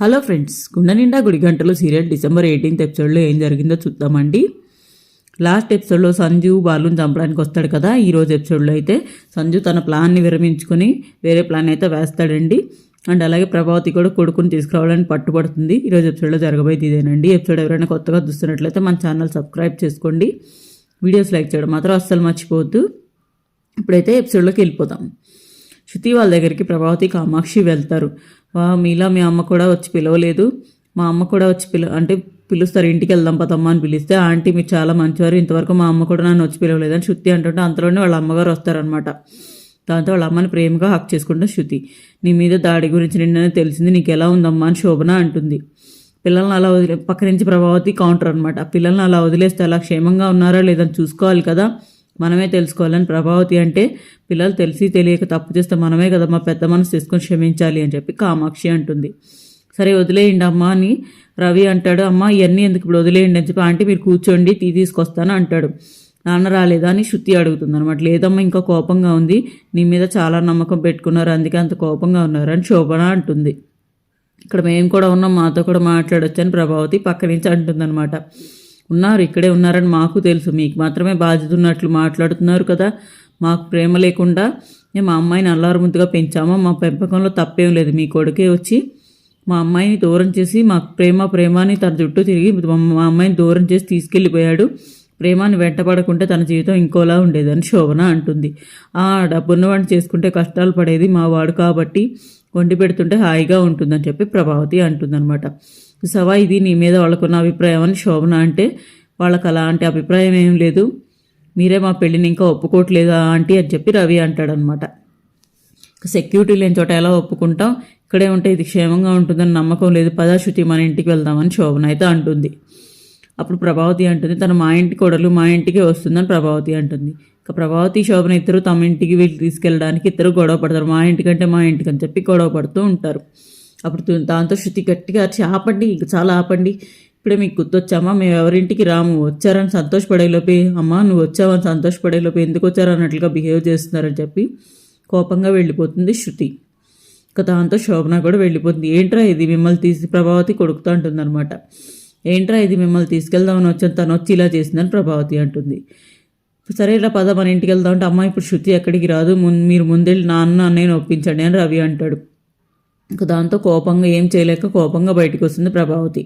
Hello friends గుండె నిండా గుడి గంటలు సీరియల్ డిసెంబర్ ఎయిటీన్త్ ఎపిసోడ్లో ఏం జరిగిందో చూద్దామండి. లాస్ట్ ఎపిసోడ్లో సంజు బాలుని చంపడానికి వస్తాడు కదా ఈరోజు ఎపిసోడ్లో అయితే సంజు తన ప్లాన్ని విరమించుకొని వేరే ప్లాన్ అయితే వేస్తాడండి. అండ్ అలాగే ప్రభావతి కూడా కొడుకుని తీసుకురావడానికి పట్టుబడుతుంది. ఈరోజు ఎపిసోడ్లో జరగబోయేది ఇదేనండి. ఎపిసోడ్ ఎవరైనా కొత్తగా చూస్తున్నట్లయితే మన ఛానల్ సబ్స్క్రైబ్ చేసుకోండి. వీడియోస్ లైక్ చేయడం మాత్రం అస్సలు మర్చిపోవద్దు. ఇప్పుడైతే ఎపిసోడ్లోకి వెళ్ళిపోతాం శృతి వాళ్ళ దగ్గరికి ప్రభావతి కామాక్షి వెళ్తారు. వా మీలా మీ అమ్మ కూడా వచ్చి పిలవలేదు. మా అమ్మ కూడా వచ్చి పిల అంటే పిలుస్తారు ఇంటికి వెళ్దాం పదమ్మ అని పిలిస్తే ఆంటీ మీరు చాలా మంచివారు ఇంతవరకు మా అమ్మ కూడా నన్ను వచ్చి పిలవలేదని శృతి అంటుంటే అంతలోనే వాళ్ళ అమ్మగారు వస్తారనమాట దాంతో వాళ్ళ అమ్మని ప్రేమగా హక్ చేసుకుంటే శృతి నీ మీద దాడి గురించి నిన్ననే తెలిసింది నీకు ఎలా ఉందమ్మా అని శోభన అంటుంది. పిల్లల్ని అలా వదిలే పక్క నుంచి ప్రభావతి కౌంటర్ అనమాట పిల్లల్ని అలా వదిలేస్తే అలా క్షేమంగా ఉన్నారా లేదని చూసుకోవాలి కదా మనమే తెలుసుకోవాలని ప్రభావతి అంటే పిల్లలు తెలిసి తెలియక తప్పు చేస్తే మనమే కదా మా పెద్ద మనసు తీసుకొని క్షమించాలి అని చెప్పి కామాక్షి అంటుంది. సరే వదిలేయండి అమ్మా అని రవి అంటాడు. అమ్మ ఇవన్నీ ఎందుకు ఇప్పుడు వదిలేయండి అని చెప్పి ఆంటీ మీరు కూర్చోండి టీ తీసుకొస్తాను అంటాడు. నాన్న రాలేదా? అని శృతి అడుగుతుంది అనమాట లేదమ్మా ఇంకా కోపంగా ఉంది. నీ మీద చాలా నమ్మకం పెట్టుకున్నారు. అందుకే అంత కోపంగా ఉన్నారు అని శోభన అంటుంది. ఇక్కడ మేము కూడా ఉన్నాం మాతో కూడా మాట్లాడొచ్చు అని ప్రభావతి పక్క నుంచి అంటుందన్నమాట. ఉన్నారు ఇక్కడే ఉన్నారని మాకు తెలుసు. మీకు మాత్రమే బాధ్యత ఉన్నట్లు మాట్లాడుతున్నారు కదా. మాకు ప్రేమ లేకుండా మేము మా అమ్మాయిని అల్లారు ముద్దుగా మా పెంపకంలో తప్పేం లేదు. మీ కొడుకే వచ్చి మా అమ్మాయిని దూరం చేసి మాకు ప్రేమ ప్రేమాని తన చుట్టూ తిరిగి మా అమ్మాయిని దూరం చేసి తీసుకెళ్ళిపోయాడు. ప్రేమాన్ని వెంటపడకుంటే తన జీవితం ఇంకోలా ఉండేదని శోభన అంటుంది. ఆ డబ్బున్నవాడిని చేసుకుంటే కష్టాలు పడేది మా వాడు కాబట్టి వండి పెడుతుంటే హాయిగా ఉంటుందని చెప్పి ప్రభావతి అంటుందన్నమాట. చూసావా? ఇది నీ మీద వాళ్ళకున్న అభిప్రాయం అని శోభన అంటే వాళ్ళకి అలాంటి అభిప్రాయం ఏం లేదు. మీరే మా పెళ్ళిని ఇంకా ఒప్పుకోవట్లేదా ఆంటీ అని చెప్పి రవి అంటాడనమాట. సెక్యూరిటీ లేని చోట ఎలా ఒప్పుకుంటాం? ఇక్కడే ఉంటే ఇది క్షేమంగా ఉంటుందని నమ్మకం లేదు. పదాశృతి మన ఇంటికి వెళ్దామని శోభన అయితే అంటుంది. అప్పుడు ప్రభావతి అంటుంది తను మా ఇంటి కొడలు మా ఇంటికి వస్తుందని ప్రభావతి అంటుంది. ఇక ప్రభావతి శోభన ఇద్దరు తమ ఇంటికి వీళ్ళు తీసుకెళ్ళడానికి ఇద్దరు గొడవ పడతారు. మా ఇంటికంటే మా ఇంటికి అని చెప్పి గొడవ పడుతూ ఉంటారు. అప్పుడు దాంతో శృతి గట్టిగా అరిచి ఆపండి ఇక చాలా ఆపండి. ఇప్పుడే మీకు గుర్తొచ్చామా? మేము ఎవరింటికి రాము? వచ్చారని సంతోషపడేలోపే అమ్మా నువ్వు వచ్చావని సంతోషపడేలోపే ఎందుకు వచ్చారు? అన్నట్లుగా బిహేవ్ చేస్తున్నారని చెప్పి కోపంగా వెళ్ళిపోతుంది శృతి. ఇక దాంతో శోభన కూడా వెళ్ళిపోతుంది. ఏంట్రా ఇది? మిమ్మల్ని తీసి ప్రభావతి కొడుకుతూ అంటుందన్నమాట. ఏంట్రా ఇది? మిమ్మల్ని తీసుకెళ్దామని వచ్చాను. తను వచ్చి ఇలా చేసిందని ప్రభావతి అంటుంది. సరే ఇలా పద మన ఇంటికి వెళ్దాం అంటే అమ్మ ఇప్పుడు శృతి ఎక్కడికి రాదు. మీరు ముందెళ్ళి నాన్న అన్నయ్యని ఒప్పించండి అని రవి అంటాడు. ఇక దాంతో కోపంగా ఏం చేయలేక కోపంగా బయటకు వస్తుంది ప్రభావతి.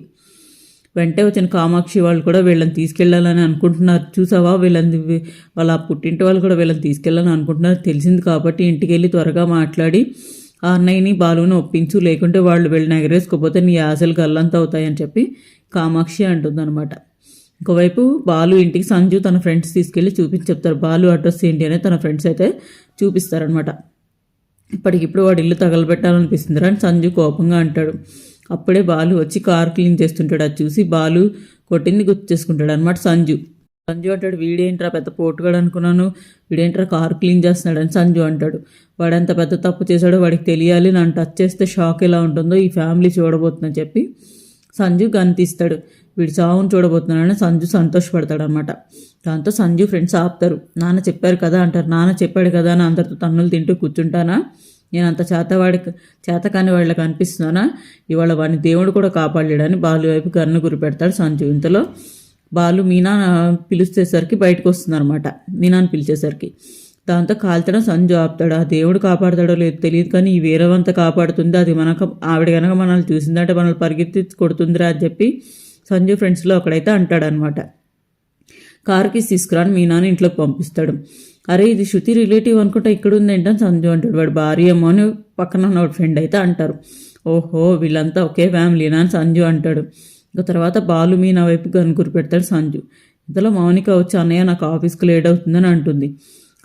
వెంటే వచ్చిన కామాక్షి వాళ్ళు కూడా వీళ్ళని తీసుకెళ్ళాలని అనుకుంటున్నారు. చూసావా? వీళ్ళని వాళ్ళ పుట్టింటి వాళ్ళు కూడా వీళ్ళని తీసుకెళ్ళాలని అనుకుంటున్నారు. తెలిసింది కాబట్టి ఇంటికి వెళ్ళి త్వరగా మాట్లాడి ఆ అన్నయ్యని బాలుని ఒప్పించు లేకుంటే వాళ్ళు వీళ్ళని ఎగరేసుకోపోతే నీ ఆశలు గల్లంత అవుతాయని చెప్పి కామాక్షి అంటుందన్నమాట. ఇంకోవైపు బాలు ఇంటికి సంజు తన ఫ్రెండ్స్ తీసుకెళ్ళి చూపించి చెప్తారు. బాలు అడ్రస్ ఏంటి అనేది తన ఫ్రెండ్స్ అయితే చూపిస్తారనమాట ఇప్పటికిప్పుడు వాడు ఇల్లు తగలబెట్టాలనిపిస్తుంది. అని సంజు కోపంగా అంటాడు. అప్పుడే బాలు వచ్చి కార్ క్లీన్ చేస్తుంటాడు. అది చూసి బాలు కొట్టింది గుర్తు చేసుకుంటాడు అనమాట సంజు. సంజు అంటాడు వీడేంట్రా పెద్ద పోటుగాడు అనుకున్నాను. వీడేంట్రా కార్ క్లీన్ చేస్తున్నాడు అని సంజు అంటాడు. వాడంత పెద్ద తప్పు చేశాడో వాడికి తెలియాలి. నన్ను టచ్ చేస్తే షాక్ ఎలా ఉంటుందో ఈ ఫ్యామిలీ చూడబోతుందని చెప్పి సంజు గన్ తీస్తాడు వీడి చావును చూడబోతున్నాడని సంజు సంతోషపడతాడనమాట దాంతో సంజు ఫ్రెండ్స్ ఆపుతారు. నాన్న చెప్పారు కదా అంటారు. నాన్న చెప్పాడు కదా అని అందరితో తన్నులు తింటూ కూర్చుంటానా? నేను అంత చేతవాడి చేతకాని వాళ్ళకి అనిపిస్తున్నానా? ఇవాళ వాడిని దేవుడు కూడా కాపాడలేడని బాలు వైపు గన్ను గురిపెడతాడు సంజు. ఇంతలో బాలు మీనా పిలిచేసరికి బయటకు వస్తుంది అనమాట పిలిచేసరికి. దాంతో కాల్చడం సంజు ఆపుతాడు. ఆ దేవుడు కాపాడతాడో లేదో తెలియదు కానీ ఈ వేరవంత కాపాడుతుంది. అది మనకు ఆవిడ కనుక మనల్ని చూసిందంటే మనల్ని పరిగెత్తి కొడుతుందిరా అని చెప్పి సంజు ఫ్రెండ్స్లో ఒకడైతే అంటాడనమాట. కార్కి తీసుకురాని నాన్న ఇంట్లోకి పంపిస్తాడు. అరే ఇది శృతి రిలేటివ్ అనుకుంటా ఇక్కడ ఉందేంటని సంజు అంటాడు. వాడు భార్య ఏమో అని పక్కన ఉన్న ఫ్రెండ్ అయితే అంటారు. ఓహో వీళ్ళంతా ఒకే ఫ్యామిలీనా అని సంజు అంటాడు. ఇక తర్వాత బాలు మీ నా వైపు కనుగురు పెడతాడు సంజు. ఇంతలో మౌనిక వచ్చి అన్నయ్య నాకు ఆఫీస్కి లేట్ అవుతుందని అంటుంది.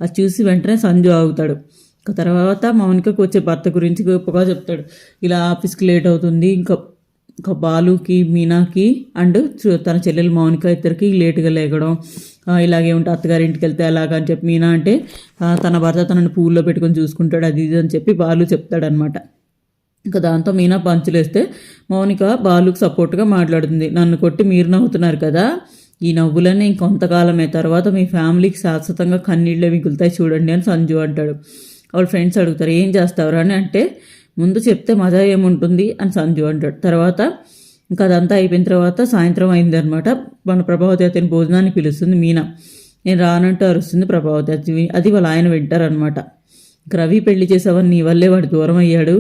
అది చూసి వెంటనే సంజు ఆగుతాడు. ఇక తర్వాత మౌనికకు వచ్చే భర్త గురించి గొప్పగా చెప్తాడు. ఇలా ఆఫీస్కి లేట్ అవుతుంది ఇంకా ఇంకా బాలుకి మీనాకి అండ్ చు- తన చెల్లెలు మౌనిక ఇద్దరికి లేటుగా లేగడం ఇలాగే ఉంటే అత్తగారి ఇంటికి వెళ్తే అలాగా అని చెప్పి మీనా అంటే తన భర్త తనని పూల్లో పెట్టుకొని చూసుకుంటాడు అది ఇది అని చెప్పి బాలు చెప్తాడనమాట ఇంకా దాంతో మీనా పంచులేస్తే మౌనిక బాలుకి సపోర్ట్గా మాట్లాడుతుంది. నన్ను కొట్టి మీరు నవ్వుతున్నారు కదా ఈ నవ్వులన్నీ ఇంకొంతకాలమే తర్వాత మీ ఫ్యామిలీకి శాశ్వతంగా కన్నీళ్ళే మిగులుతాయి చూడండి అని సంజు అంటాడు. వాళ్ళ ఫ్రెండ్స్ అడుగుతారు ఏం చేస్తావురా అని అంటే ముందు చెప్తే మజా ఏముంటుంది అని సంజు అంటాడు. తర్వాత ఇంకా అదంతా అయిపోయిన తర్వాత సాయంత్రం అయిందనమాట మన ప్రభావతి అతని భోజనాన్ని పిలుస్తుంది మీనా. నేను రానంటూ అరుస్తుంది ప్రభావతి. అది అది వాళ్ళ ఆయన వింటారనమాట రవి పెళ్ళి చేసావని నీ వల్లే వాడు దూరం అయ్యాడు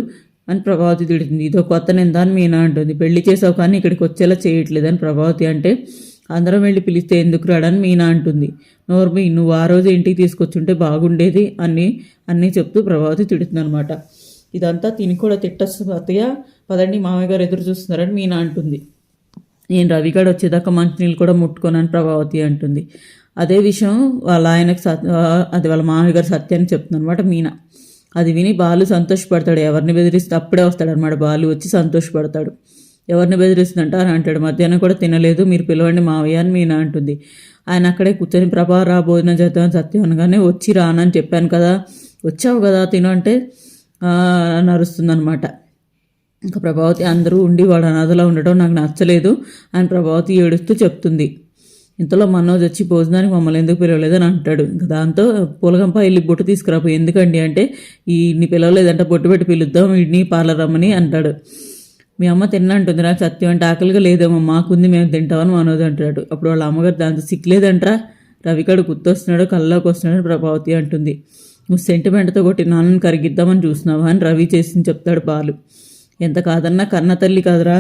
అని ప్రభావతి తిడుతుంది. ఇదో కొత్త నిందాన్ని మీనా అంటుంది. పెళ్ళి చేసావు కానీ ఇక్కడికి వచ్చేలా చేయట్లేదని ప్రభావతి అంటే అందరం వెళ్ళి పిలిస్తే ఎందుకు రాడని మీనా అంటుంది. నోర్మి నువ్వు ఆ రోజు ఇంటికి తీసుకొచ్చుంటే బాగుండేది అని అన్నీ చెప్తూ ప్రభావతి తిడుతుంది అనమాట ఇదంతా తిని కూడా తిట్టచ్చు అత్తయ్య పదండి మామయ్య గారు ఎదురు చూస్తున్నారని మీనా అంటుంది. నేను రవిగాడు వచ్చేదాకా మంచినీళ్ళు కూడా ముట్టుకోనని ప్రభావతి అంటుంది. అదే విషయం వాళ్ళ ఆయనకు సత్ అది వాళ్ళ మామయ్య గారు సత్యాన్ని చెప్తుంది అనమాట మీనా. అది విని బాలు సంతోషపడతాడు. ఎవరిని బెదిరిస్తే అప్పుడే వస్తాడు అనమాట బాలు వచ్చి సంతోషపడతాడు. ఎవరిని బెదిరిస్తుందంట అని అంటాడు మధ్యాహ్నం కూడా తినలేదు మీరు పిలవండి మావయ్య అని మీనా అంటుంది. ఆయన అక్కడే కూర్చొని ప్రభా రా భోజనం చేద్దామని సత్యం అనగానే వచ్చి రానని చెప్పాను కదా వచ్చావు కదా తిను అంటే నరుస్తుందనమాట ఇంకా ప్రభావతి అందరూ ఉండి వాడు అనాథలో ఉండటం నాకు నచ్చలేదు అని ప్రభావతి ఏడుస్తూ చెప్తుంది. ఇంతలో మనోజ్ వచ్చి భోజనానికి మమ్మల్ని ఎందుకు పిలవలేదని అంటాడు. ఇంకా దాంతో పూలగంప వెళ్ళి బొట్టు తీసుకురాపు. ఎందుకండి అంటే ఈ నీ పిలవలేదంటే బొట్టు పెట్టి పిలుద్దాం వీడిని పార్లర్ రమ్మని అంటాడు. మీ అమ్మ తిన్నంటుంది నాకు సత్యం అంటే ఆకలిగా లేదేమో మాకుంది మేము తింటామని మనోజ్ అంటాడు. అప్పుడు వాళ్ళ అమ్మగారు దాంతో సిక్కులేదంట్రా రవికాడు గుర్తొస్తున్నాడు కళ్ళలోకి వస్తున్నాడు ప్రభావతి అంటుంది. నువ్వు సెంటిమెంట్తో కొట్టి నాన్నని కరిగిద్దామని చూస్తున్నావా అని రవి చేసింది చెప్తాడు బాలు. ఎంత కాదన్నా కన్న తల్లి కాదురా.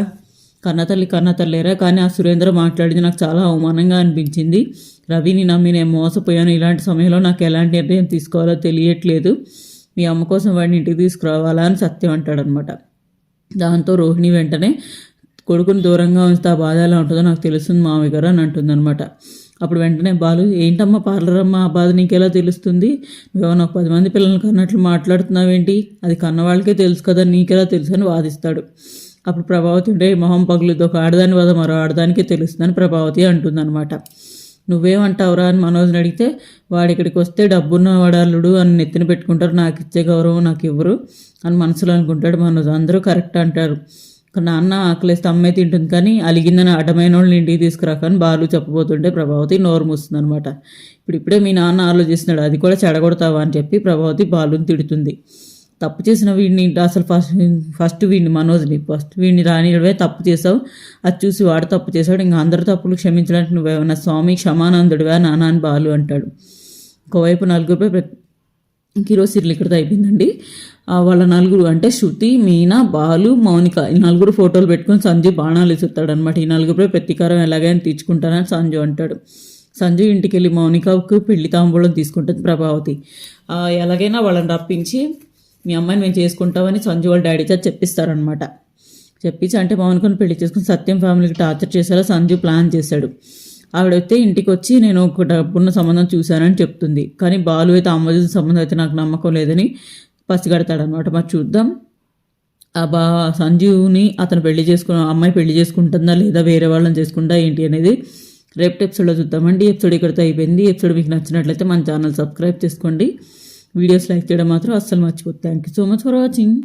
కన్నతల్లి కన్నతల్లేరా కానీ ఆ సురేంద్ర మాట్లాడింది నాకు చాలా అవమానంగా అనిపించింది. రవిని నమ్మి నేను మోసపోయాను. ఇలాంటి సమయంలో నాకు ఎలాంటి నిర్ణయం తీసుకోవాలో తెలియట్లేదు. మీ అమ్మ కోసం వాడిని ఇంటికి తీసుకురావాలా అని సత్యం అంటాడనమాట. దాంతో రోహిణి వెంటనే కొడుకుని దూరంగా ఉంచితే ఆ బాధ ఎలా ఉంటుందో నాకు తెలుస్తుంది మామయ్య గారు అని అంటుందన్నమాట అప్పుడు వెంటనే బాలు ఏంటమ్మా పార్లర్ అమ్మ ఆ బాధ నీకెలా తెలుస్తుంది? నువ్వేమన్నా ఒక పది మంది పిల్లల్ని కన్నట్లు మాట్లాడుతున్నావేంటి? అది కన్నవాళ్ళకే తెలుసు కదా నీకెలా తెలుసు? అని వాదిస్తాడు. అప్పుడు ప్రభావతి ఉంటే మొహం పగులుతో ఒక ఆడదాని వద మరో ఆడదానికే తెలుస్తుందని ప్రభావతి అంటుందన్నమాట. నువ్వేమంటావురా? అని మనోజ్ని అడిగితే వాడు ఇక్కడికి వస్తే డబ్బున్న వాడాలుడు అని నెత్తిన పెట్టుకుంటారు నాకు ఇచ్చే గౌరవం నాకు ఇవ్వరు అని మనసులో అనుకుంటాడు మనోజ్. అందరూ కరెక్ట్ అంటారు. నాన్న ఆకలిస్తే అమ్మాయి తింటుంది కానీ అలిగిందని అడ్డమైన వాళ్ళని ఇంటికి తీసుకురాకని బాలు చెప్పబోతుంటే ప్రభావతి నోరు మూస్తుంది అనమాట ఇప్పుడు ఇప్పుడే మీ నాన్న ఆలోచిస్తున్నాడు అది కూడా చెడగొడతావా? అని చెప్పి ప్రభావతి బాలుని తిడుతుంది. తప్పు చేసిన వీడిని అసలు ఫస్ట్ ఫస్ట్ వీడిని మనోజ్ని ఫస్ట్ వీడిని రానివే తప్పు చేసావు. అది చూసి వాడు తప్పు చేశాడు. ఇంకా అందరు తప్పులు క్షమించడానికి నువ్వేమన్నా స్వామి క్షమానందుడివా నాన్న? అని బాలు అంటాడు. ఒకవైపు నలుగురిపై ఈరోజు సీరియల్ ఇక్కడితో అయిపోయిందండి. వాళ్ళ నలుగురు అంటే శృతి మీనా బాలు మౌనిక ఈ నలుగురు ఫోటోలు పెట్టుకొని సంజు బాణాలు ఇస్తాడు అనమాట ఈ నలుగురు ప్రతీకారం ఎలాగైనా తీర్చుకుంటానని సంజు అంటాడు. సంజు ఇంటికి వెళ్ళి మౌనికకు పెళ్ళి తాంబూలం తీసుకుంటుంది ప్రభావతి. ఎలాగైనా వాళ్ళని రప్పించి మీ అమ్మాయిని మేము చేసుకుంటామని సంజు వాళ్ళ డాడీ చేత చెప్పిస్తారనమాట చెప్పించి అంటే మౌనికను పెళ్ళి చేసుకుని సత్యం ఫ్యామిలీకి టార్చర్ చేసేలా సంజు ప్లాన్ చేశాడు. ఆవిడైతే ఇంటికి వచ్చి నేను ఒక డబ్బున్న సంబంధం చూశానని చెప్తుంది. కానీ బాలు అయితే అమ్మ సంబంధం అయితే నాకు నమ్మకం లేదని పసిగడతాడనమాట మరి చూద్దాం. ఆ బా సంజీవ్ని అతను పెళ్ళి చేసుకున్న అమ్మాయి పెళ్ళి చేసుకుంటుందా లేదా వేరే వాళ్ళని చేసుకుంటా ఏంటి అనేది రేపు ఎపిసోడ్లో చూద్దామండి. ఎపిసోడ్ ఇక్కడితో అయిపోయింది. ఎపిసోడ్ మీకు నచ్చినట్లయితే మన ఛానల్ సబ్స్క్రైబ్ చేసుకోండి. వీడియోస్ లైక్ చేయడం మాత్రం అస్సలు మర్చిపోతుంది thank you so much for watching